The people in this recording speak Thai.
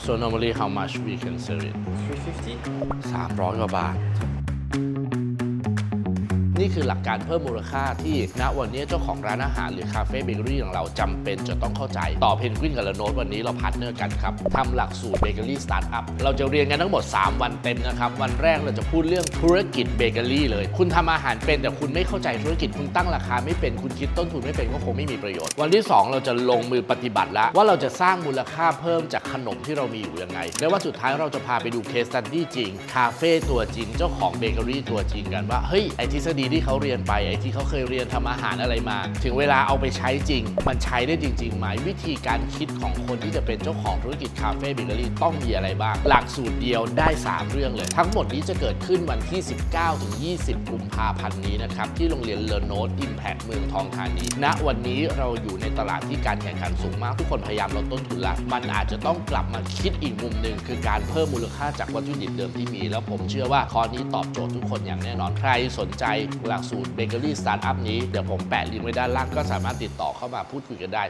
so normally how much we can sell it 350 300กว่าบาท นี่คือหลักการเพิ่มมูลค่าที่ณวันนี้เจ้าของร้านอาหารหรือคาเฟ่เบเกอรี่ของเราจำเป็นจะต้องเข้าใจ ต่อเพนกวินกับละโนตวันนี้เราพาร์ทเนอร์กันครับทำหลักสูตรเบเกอรี่สตาร์ทอัพเราจะเรียนกันทั้งหมด 3 วันเต็มนะครับ วันแรกเราจะพูดเรื่องธุรกิจเบเกอรี่เลย คุณทำอาหารเป็นแต่คุณไม่เข้าใจธุรกิจคุณตั้งราคาไม่เป็นคุณคิดต้นทุนไม่เป็นก็คงไม่มีประโยชน์ วันที่ 2 เราจะลงมือปฏิบัติแล้วว่าเราจะสร้างมูลค่าเพิ่มจากขนมที่เรามีอยู่ยังไงและว่าสุดท้ายเราจะพาไปดูเคสตัดดี้จริงคาเฟ่ตัวจริงเจ้าของเบเกอรี่ตัวจริงกันว่าเฮ้ยไอทฤษฎีที่เขาเรียนไปไอที่เขาเคยเรียนทำอาหารอะไรมา ถึงเวลาเอาไปใช้จริง มันใช้ได้จริงๆไหมวิธีการคิดของคนที่จะเป็นเจ้าของธุรกิจคาเฟ่เบเกอรี่ต้องมีอะไรบ้าง หลักสูตรเดียวได้ 3 เรื่องเลย ทั้งหมดนี้จะเกิดขึ้นวันที่ 19ถึง20 กุมภาพันธ์นี้นะครับ ที่โรงเรียนเลอโน t อิมแพ t เมืองทองธานีณวันนี้เราอยู่ในตลาดที่การแข่งขันสูงมากทุกคนพยายามลดต้นทุนละมันอาจจะต้องกลับมาคิดอีกมุมหนึ่งคือการเพิ่มมูลค่าจากวัตถุดิบเดิมที่มี แล้วผมเชื่อว่าคอร์สนี้ตอบโจทย์ทุกคนอย่างแน่นอนใครสนใจหลักสูตรเบเกอรี่สตาร์ทอัพนี้เดี๋ยวผมแปะลิงก์ไว้ด้านล่างก็สามารถติดต่อเข้ามาพูดคุยกันได้